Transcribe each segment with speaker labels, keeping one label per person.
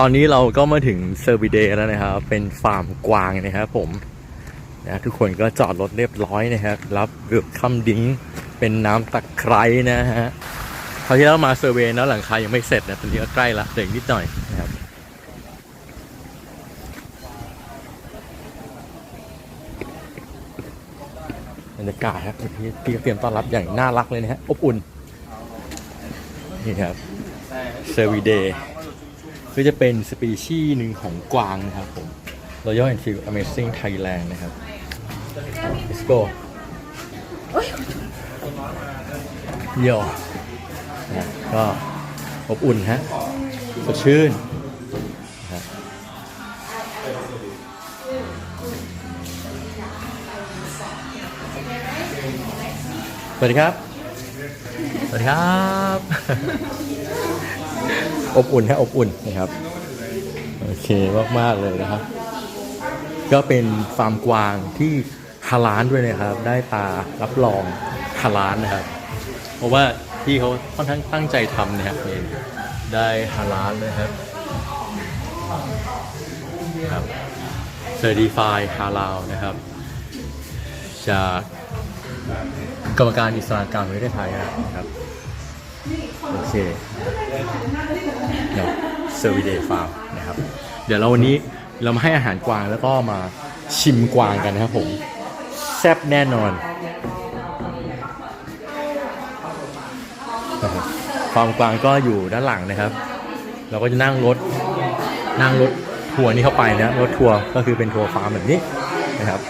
Speaker 1: ตอนนี้เราก็มาถึงเซอร์วิเดย์แล้วนะครับ เป็นฟาร์มกวางนะครับผมนะทุกคนก็จอดรถเรียบร้อยนะครับ รับเบือกคัมดิ้ง เป็นน้ำตะไคร้นะฮะคราวที่แล้วมาเซอร์เวย์แล้วหลังคายังไม่เสร็จนะตอนนี้ก็ใกล้ละเด็กนิดหน่อยนะครับบรรยากาศครับพี่พี่เตรียมต้อนรับอย่างน่ารักเลยนะฮะอบอุ่นนี่ครับเซอร์วิเดย์ ก็จะเป็นสปีชีส์หนึ่งของกวางนะครับผม Royal Enfield Amazing Thailand นะครับ let's go เยี่ยวนะก็อบอุ่นฮะสดชื่นนะสวัสดีครับ สวัสดีครับ อบอุ่นฮะอบอุ่นนะครับโอเคมากๆเลยนะครับ ก็เป็นฟาร์มกวางที่ฮาลานด้วยนะครับ ได้ตารับรองฮาลานนะครับ เพราะว่าพี่เขาค่อนข้างตั้งใจทำนะครับนี่ได้ฮาลานนะครับครับเซอร์ติฟายฮาลาลนะครับ จากกรรมการอิสลามกลางประเทศไทยนะครับ โอเค เดี๋ยวเซอร์วิเดย์ฟาร์มนะครับ เดี๋ยวเราวันนี้เรามาให้อาหารกวางแล้วก็มาชิมกวางกันนะครับผม แซ่บแน่นอนครับฟาร์มกวางก็อยู่ด้านหลังนะครับ เราก็จะนั่งรถนั่งรถทัวร์นี้เข้าไปนะรถทัวร์ก็คือเป็นทัวร์ฟาร์มแบบนี้นะครับ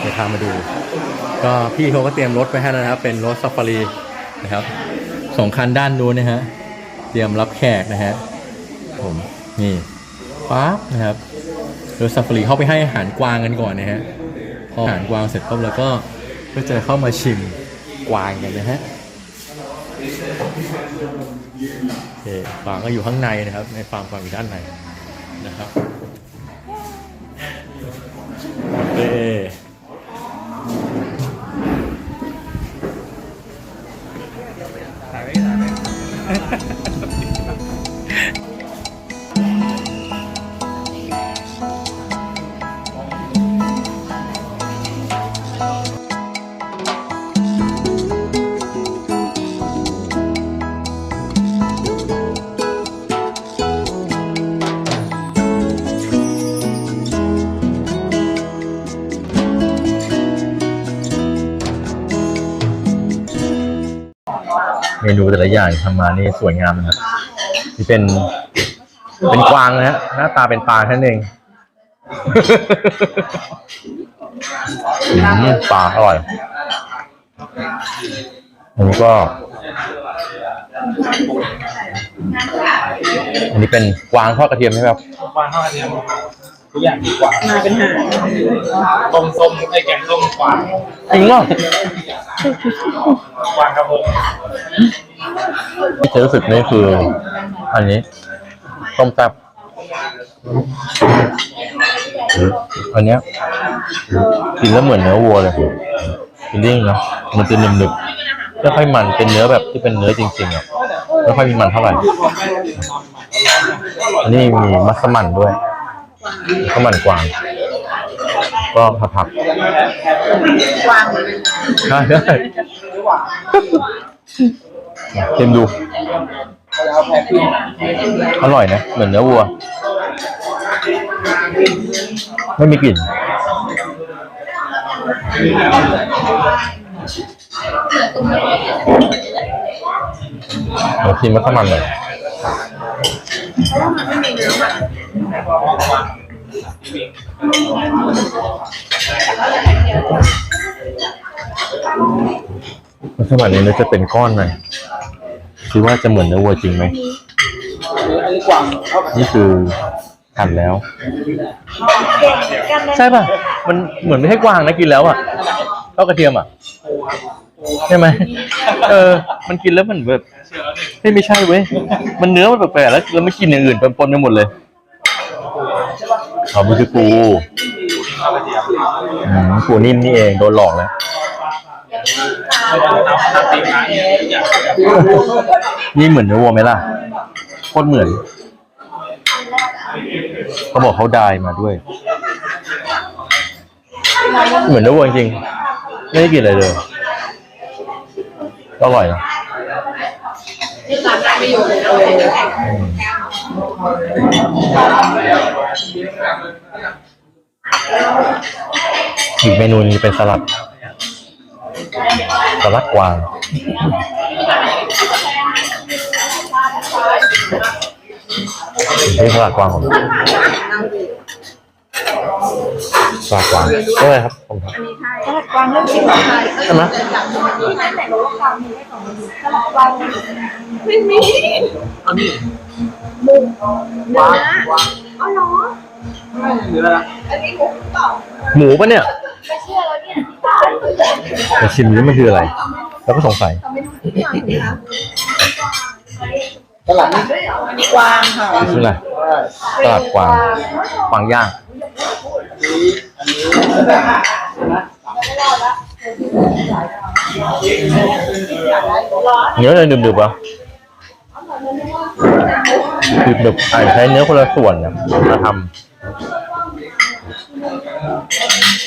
Speaker 1: เดี๋ยวพามาดู ก็พี่เขาก็เตรียมรถไปให้แล้วนะครับ เป็นรถซาฟารีนะครับสองคันด้านนู้นนะฮะ เตรียมรับแขกนะฮะผมนี่ปั๊บนะครับรถซาฟารีเข้าไปให้อาหารกวางกันก่อนนะฮะพออาหารกวางเสร็จปุ๊บแล้วก็ก็จะเข้ามาชิมกวางกันนะฮะโอเคกวางก็อยู่ข้างในนะครับ ในฟาร์มกวางอยู่ด้านในนะครับโอ เมนูแต่ละอย่างทำมานี่สวยงามนะครับนี่เป็น เป็นกวางนะฮะหน้าตาเป็นปลาแค่นั้นเองอืมปลาอร่อยอันนี้ก็ อันนี้เป็นกวางทอดกระเทียมใช่ไหมครับ
Speaker 2: กวางทอดกระเทียม ทุกอย่างดีกว่า
Speaker 3: มาเป็นหาง
Speaker 2: ต้มส้มไอ้แกงส้มกวาง
Speaker 1: จริงเหรอก
Speaker 2: วางกระพง
Speaker 1: ที่เธอรู้สึกนี่คือ อันนี้ต้มแซ่บอันเนี้ยกินแล้วเหมือนเนื้อวัวเลยกินดิ้งนะมันจะหนึบๆไม่ค่อยมันเป็นเนื้อแบบที่เป็นเนื้อจริงๆอะไม่ค่อยมีมันเท่าไหร่อันนี้มีมัสมั่นด้วย มัสมั่นกวาง ก็ผักผัก
Speaker 3: กวาง
Speaker 1: ๆได้ได้ชิมดู อร่อยนะ เหมือนเนื้อวัว ไม่มีกลิ่นเราชิมมัสมั่นหน่อย มัสมั่นนี้ nó จะเป็นก้อนหน่อยคิดว่าจะเหมือนเนื้อวัวจริงไหม
Speaker 2: นี่
Speaker 1: คือหั่นแล้ว ใช่ป่ะ มันเหมือนไม่ใช่กวางนะกินแล้วอะเท่ากระเทียมอะใช่ไหมเออ มันกินแล้วมันแบบไม่ใช่เว้ย มันเนื้อมันแปลกๆแล้วเราไม่กินอย่างอื่นปนๆไปหมดเลย อ๋อมันคือปู
Speaker 2: ทอดกระเทียม
Speaker 1: อืมปูนิ่มนี่เองโดนหลอกแล้ว
Speaker 2: ไม่ต้องทำน้ำตีน้ำอย่าง
Speaker 1: นี่เหมือนเนื้อวัวไหมล่ะโคตรเหมือน เขาบอกเขาได้มาด้วย เหมือนเนื้อวัวจริงๆไม่ได้กินอะไรเลยก็อร่อยนะอืม อีกเมนูหนึงเป็นสลัด สลัดกวาง นี่สลัดกวางของสลัดกวางก็เลยครับผมครับ
Speaker 3: สลัดกวางเริ่มชิมของไทย
Speaker 1: ใช่ไหม
Speaker 3: ที่นั่นแต่รู้ว่ากวางมีได้สองเมนูสลัดกวางไม่มี
Speaker 2: อันนี้
Speaker 3: เนื้ออ๋อเหรอ
Speaker 2: เนื้อละ
Speaker 3: อันนี้หมูเปล่า
Speaker 1: หมูปะเนี่ย
Speaker 3: ไม่เชื่อ แล้วเนี่
Speaker 1: ชิมนี่มันคืออะไรแล้วก็สงสัย
Speaker 3: ทำไม่รู้ที่มาดนี่กวางค่ะ
Speaker 1: คืออะไรสลัดกวางกวางย่างเนื้อเลยดึบๆอะดึบๆอาจใช้เนื้อคนละส่วนนะมาทำ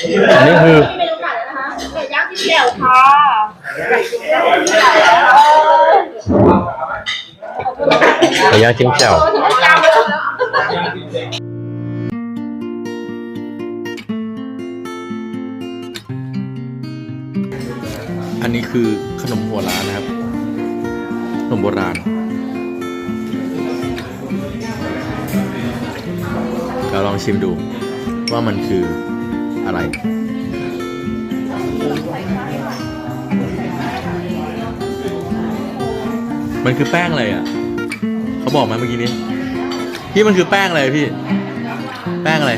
Speaker 1: อันนี้คือ
Speaker 3: เมนูไหนนะคะไก่ย่างจิ้มแจ่วค่ะ
Speaker 1: ไก่ย่างจิ้มแจ่ว
Speaker 3: ย่างแล้ว
Speaker 1: อันนี้คือขนมหัวล้านนะครับ ขนมโบราณเราลองชิมดูว่ามันคือ อะไรมันคือแป้งอะไรอะ เขาบอกมาเมื่อกี้นี้ พี่มันคือแป้งอะไรพี่ แป้งอะไร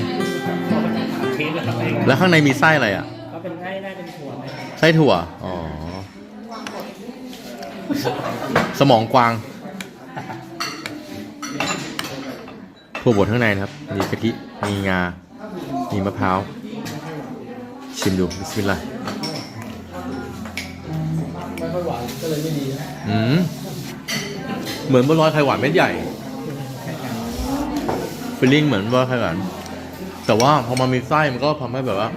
Speaker 2: เค้กกับเอง
Speaker 1: แล้วข้างในมีไส้อะไรอะ
Speaker 2: ก็เป็นง่ายได้เป็นถั่วไหม
Speaker 1: ไส้ถั่ว อ๋อ สมองกวาง ถั่วบดข้างในนะครับ มีกะทิ มีงา มีมะพร้าว ชิมดูบิสมิลลาห์
Speaker 2: ไม่ค่อยหวานก็เลยไม่ดีนะ
Speaker 1: อืมเหมือนบัวลอยไข่หวานเม็ดใหญ่ฟีลลิ่งเหมือนบัวลอยไข่หวานแต่ว่าพอมันมีไส้มันก็ทำให้แบบว่า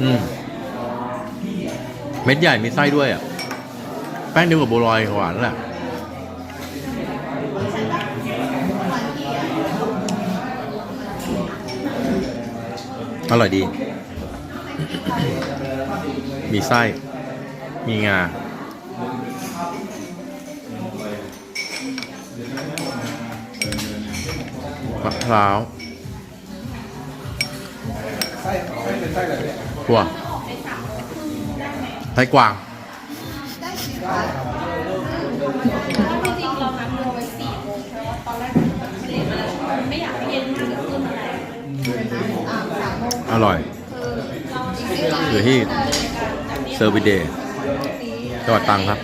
Speaker 1: อืมเม็ดใหญ่มีไส้ด้วยอะ แป้งเดียวกับบัวลอยหวานนั่นแหละ อร่อยดี มีไส้ มีงา มะพร้าวถั่วไส้กวาง อร่อยอยู่ที่เซอร์วิเดย์จังหวัดตรังครับ